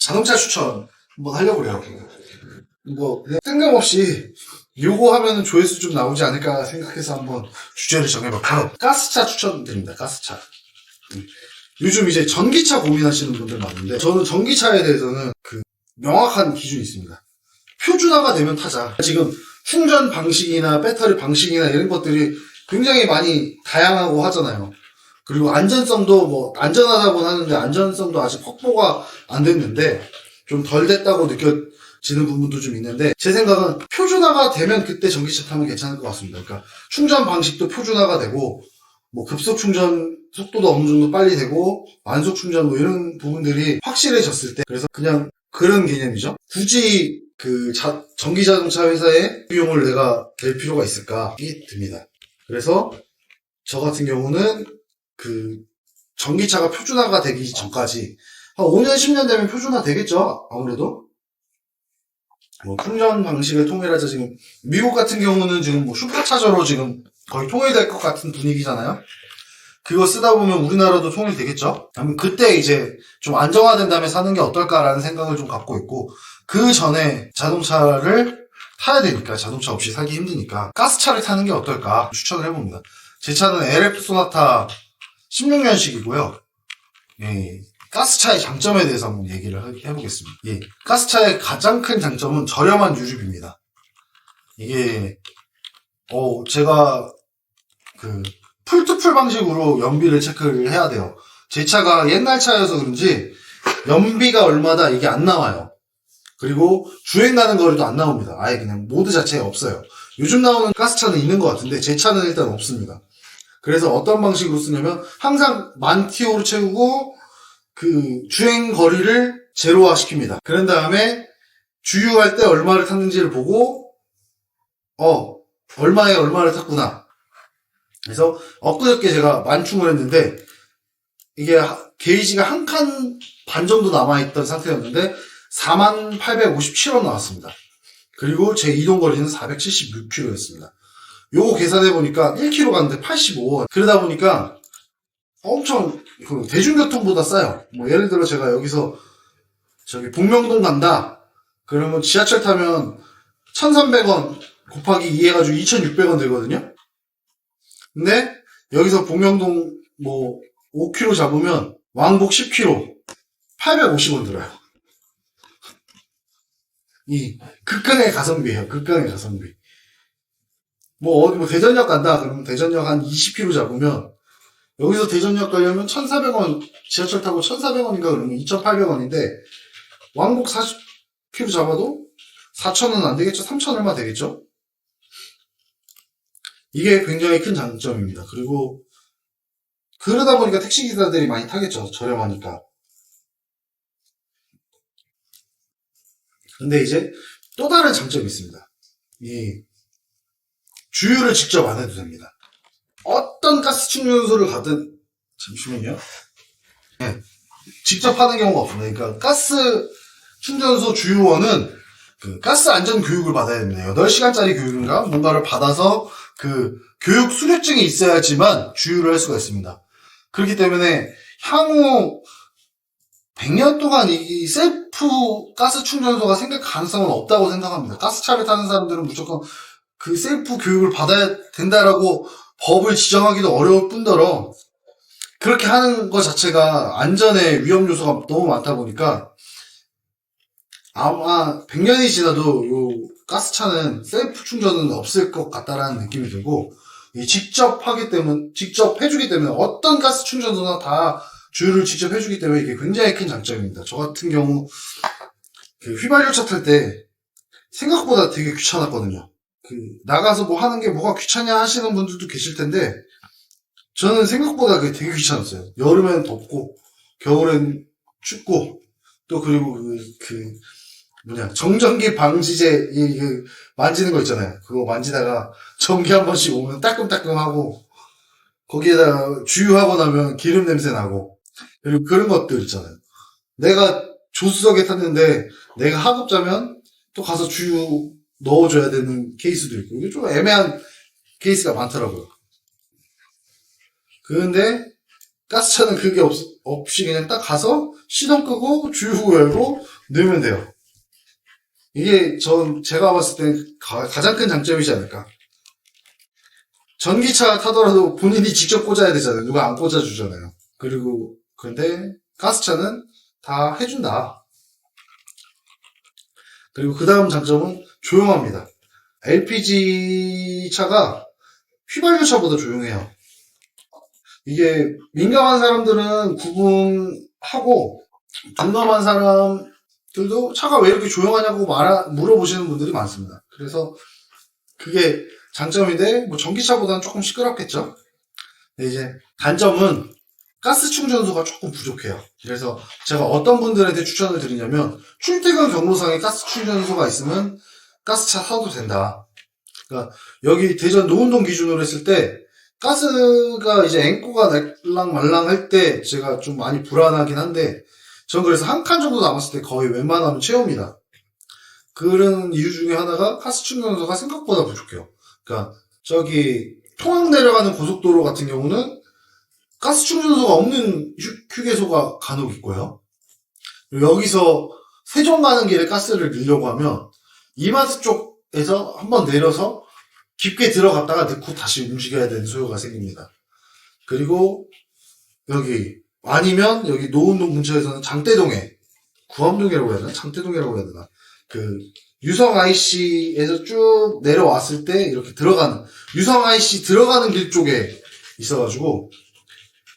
자동차 추천 한번 하려고 그래요. 뭐 그냥 뜬금없이 요거 하면은 조회수 좀 나오지 않을까 생각해서 한번 주제를 정해봤고요. 가스차 추천드립니다. 가스차. 음. 요즘 이제 전기차 고민하시는 분들 많은데 저는 전기차에 대해서는 그 명확한 기준이 있습니다. 표준화가 되면 타자. 지금 충전 방식이나 배터리 방식이나 이런 것들이 굉장히 많이 다양하고 하잖아요. 그리고 안전성도 뭐 안전하다고 하는데 안전성도 아직 확보가 안 됐는데 좀 덜 됐다고 느껴지는 부분도 좀 있는데 제 생각은 표준화가 되면 그때 전기차 타면 괜찮을 것 같습니다. 그러니까 충전 방식도 표준화가 되고 뭐 급속 충전 속도도 어느 정도 빨리 되고 만속 충전 뭐 이런 부분들이 확실해졌을 때 그래서 그냥 그런 개념이죠. 굳이 그 자- 전기 자동차 회사의 비용을 내가 낼 필요가 있을까? 이 듭니다. 그래서 저 같은 경우는 그 전기차가 표준화가 되기 전까지 한 5년, 10년 되면 표준화 되겠죠? 아무래도. 뭐 충전 방식을 통일하자 지금 미국 같은 경우는 지금 뭐 슈퍼차저로 지금 거의 통일될 것 같은 분위기잖아요. 그거 쓰다 보면 우리나라도 통일되겠죠? 그럼 그때 이제 좀 안정화된 다음에 사는 게 어떨까라는 생각을 좀 갖고 있고 그 전에 자동차를 타야 되니까 자동차 없이 살기 힘드니까 가스차를 타는 게 어떨까 추천을 해봅니다. 제 차는 LF 소나타 16년식이고요. 예, 가스차의 장점에 대해서 한번 얘기를 해- 해보겠습니다. 예, 가스차의 가장 큰 장점은 저렴한 유류비입니다. 이게 어 제가 그 풀투풀 방식으로 연비를 체크를 해야 돼요. 제 차가 옛날 차여서 그런지 연비가 얼마다 이게 안 나와요. 그리고 주행 가는 거리도 안 나옵니다. 아예 그냥 모드 자체에 없어요. 요즘 나오는 가스차는 있는 것 같은데 제 차는 일단 없습니다. 그래서 어떤 방식으로 쓰냐면 항상 만 티오로 채우고 그 주행 거리를 제로화 시킵니다. 그런 다음에 주유할 때 얼마를 탔는지를 보고 어 얼마에 얼마를 탔구나. 그래서 엊그저께 제가 만충을 했는데 이게 하- 게이지가 한 칸 반 정도 남아있던 상태였는데 4857원 나왔습니다. 그리고 제 이동 거리는 476km였습니다. 요거 계산해 보니까 1km 갔는데 85원. 그러다 보니까 엄청 그 대중교통보다 싸요. 뭐 예를 들어 제가 여기서 저기 복명동 간다. 그러면 지하철 타면 1,300원 곱하기 2 해가지고 2,600원 되거든요. 근데 여기서 복명동 뭐 5km 잡으면 왕복 10km 850원 들어요. 이 극강의 가성비예요. 극강의 가성비. 뭐 어디 뭐 대전역 간다 그러면 대전역 한 20km 잡으면 여기서 대전역 가려면 1,400원 지하철 타고 1,400원인가 그러면 2,800원인데 왕복 40km 잡아도 4,000원 안 되겠죠? 3,000 얼마 되겠죠? 이게 굉장히 큰 장점입니다. 그리고 그러다 보니까 택시 기사들이 많이 타겠죠. 저렴하니까. 근데 이제 또 다른 장점이 있습니다. 이 주유를 직접 안 해도 됩니다. 어떤 가스 충전소를 가든 잠시만요. 네, 직접 하는 경우가 없습니다. 그러니까 가스 충전소 주유원은 그 가스 안전 교육을 받아야 됩니다. 8시간짜리 교육인가 뭔가를 받아서 그 교육 수료증이 있어야지만 주유를 할 수가 있습니다. 그렇기 때문에 향후 100년 동안 이 셀프 가스 충전소가 생길 가능성은 없다고 생각합니다. 가스차를 타는 사람들은 무조건 그 셀프 교육을 받아야 된다라고 법을 지정하기도 어려울 뿐더러 그렇게 하는 것 자체가 안전에 위험 요소가 너무 많다 보니까 아마 100년이 지나도 요 가스차는 셀프 충전은 없을 것 같다라는 느낌이 들고 이 직접 하기 때문에 직접 해주기 때문에 어떤 가스 충전소나 다 주유를 직접 해주기 때문에 이게 굉장히 큰 장점입니다. 저 같은 경우 그 휘발유차 탈 때 생각보다 되게 귀찮았거든요. 그 나가서 뭐 하는 게 뭐가 귀찮냐 하시는 분들도 계실 텐데 저는 생각보다 그게 되게 귀찮았어요. 여름엔 덥고 겨울엔 춥고 또 그리고 그, 그 뭐냐 정전기 방지제 이, 그 만지는 거 있잖아요. 그거 만지다가 전기 한 번씩 오면 따끔따끔하고 거기에다가 주유하고 나면 기름 냄새 나고 그리고 그런 것들 있잖아요. 내가 조수석에 탔는데 내가 하급 자면 또 가서 주유 넣어줘야 되는 케이스도 있고 이게 좀 애매한 케이스가 많더라고요. 그런데 가스차는 그게 없, 없이 그냥 딱 가서 시동 끄고 주유구 열고 넣으면 돼요. 이게 전 제가 봤을 때 가, 가장 큰 장점이지 않을까. 전기차 타더라도 본인이 직접 꽂아야 되잖아요. 누가 안 꽂아주잖아요. 그리고 근데 가스차는 다 해준다. 그리고 그 다음 장점은 조용합니다. LPG 차가 휘발유 차보다 조용해요. 이게 민감한 사람들은 구분하고 둔감한 사람들도 차가 왜 이렇게 조용하냐고 말하, 물어보시는 분들이 많습니다. 그래서 그게 장점인데 뭐 전기차보다는 조금 시끄럽겠죠. 이제 단점은 가스 충전소가 조금 부족해요. 그래서 제가 어떤 분들한테 추천을 드리냐면 출퇴근 경로상에 가스 충전소가 있으면 가스차 사도 된다. 그러니까 여기 대전 노은동 기준으로 했을 때 가스가 이제 앵꼬가 날랑 말랑 할 때 제가 좀 많이 불안하긴 한데 전 그래서 한 칸 정도 남았을 때 거의 웬만하면 채웁니다. 그런 이유 중에 하나가 가스 충전소가 생각보다 부족해요. 그러니까 저기 통항 내려가는 고속도로 같은 경우는 가스 충전소가 없는 휴, 휴게소가 간혹 있고요. 여기서 세종 가는 길에 가스를 넣으려고 하면 이마트 쪽에서 한번 내려서 깊게 들어갔다가 넣고 다시 움직여야 되는 소요가 생깁니다. 그리고 여기 아니면 여기 노은동 근처에서는 장대동에 구암동이라고 해야 되나? 장대동이라고 해야 되나? 그 유성 IC에서 쭉 내려왔을 때 이렇게 들어가는 유성 IC 들어가는 길 쪽에 있어가지고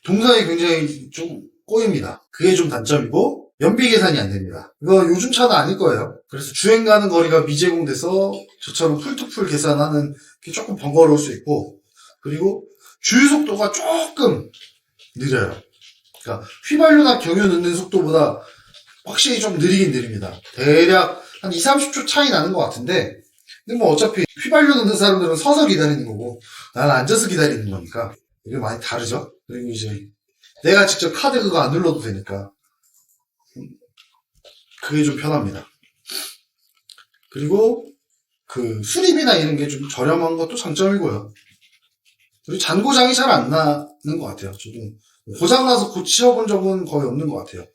동선이 굉장히 좀 꼬입니다. 그게 좀 단점이고 연비 계산이 안 됩니다. 이거 요즘 차는 아닐 거예요. 그래서 주행 가는 거리가 미제공돼서 저처럼 풀투풀 계산하는 게 조금 번거로울 수 있고 그리고 주유 속도가 조금 느려요. 그러니까 휘발유나 경유 넣는 속도보다 확실히 좀 느리긴 느립니다. 대략 한 2, 30초 차이 나는 것 같은데 근데 뭐 어차피 휘발유 넣는 사람들은 서서 기다리는 거고 나는 앉아서 기다리는 거니까 이게 많이 다르죠. 그리고 이제 내가 직접 카드 그거 안 눌러도 되니까 그게 좀 편합니다. 그리고 그 수리비나 이런 게 좀 저렴한 것도 장점이고요. 그리고 잔고장이 잘 안 나는 것 같아요. 저도 고장 나서 고치어본 적은 거의 없는 것 같아요.